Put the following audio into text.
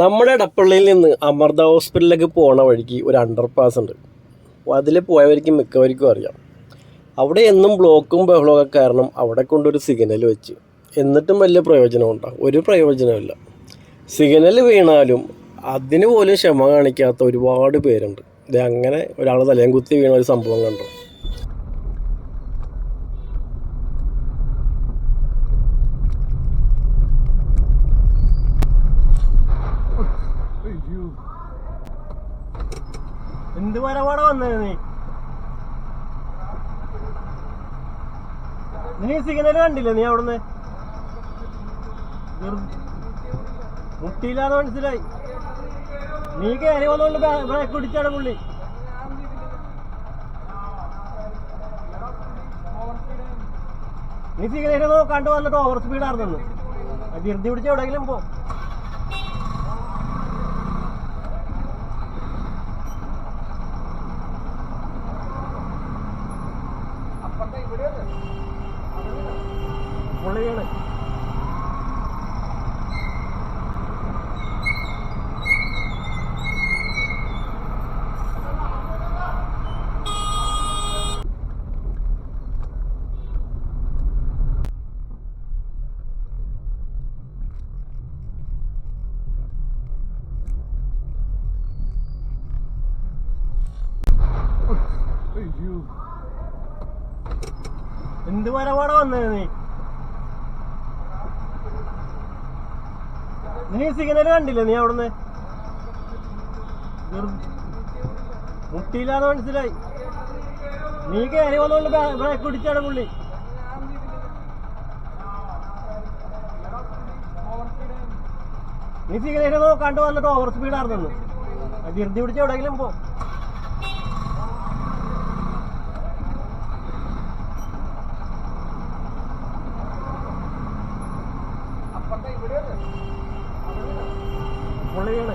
നമ്മുടെ ഇടപ്പള്ളിയിൽ നിന്ന് അമൃത ഹോസ്പിറ്റലിലേക്ക് പോണ വഴിക്ക് ഒരു അണ്ടർ പാസ് ഉണ്ട് അതിൽ പോയവർക്ക് മിക്കവർക്കും അറിയാം. അവിടെ എന്നും ബ്ലോക്കും ബഹളവും ഒക്കെ കാരണം അവിടെ കൊണ്ടൊരു സിഗ്നൽ വെച്ച്. എന്നിട്ടും വലിയ പ്രയോജനം ഉണ്ടാകും ഒരു പ്രയോജനമില്ല സിഗ്നൽ വീണാലും അതിന് പോലും ക്ഷമ കാണിക്കാത്ത ഒരുപാട് പേരുണ്ട്. ഇത് അങ്ങനെ ഒരാൾ തലയും കുത്തി വീണ ഒരു സംഭവം കണ്ടു. എന്ത് വരവാട വന്നത് നീ? നീ സിഗ്നൽ കണ്ടില്ല നീ അവിടുന്ന്? മുട്ടിയില്ലാന്ന് മനസ്സിലായി. നീ കയറി വന്നോണ്ട് ബ്രേക്ക് പിടിച്ചാണ് പുള്ളി. നീ സിഗ്നൽ നോക്കാണ്ട് വന്നിട്ട് ഓവർ സ്പീഡ് ആർന്നു ധൃതി പിടിച്ച് എവിടെയെങ്കിലും പോ. പുള്ളിയാണ്. എന്ത് വരവാട വന്നത് നീ? നീ സിഗ്നൽ കണ്ടില്ല നീ അവിടുന്ന്? മുട്ടിയില്ലാന്ന് മനസ്സിലായി. നീ കയറി വന്നോണ്ട് ബ്രേക്ക് പിടിച്ചാണ് പുള്ളി. നീ സിഗ്നൽ നോക്കാണ്ട് വന്നിട്ട് ഓവർ സ്പീഡ് ആർന്നു ധൃതി പിടിച്ച് എവിടെയെങ്കിലും പോ. പുള്ളിയാണ്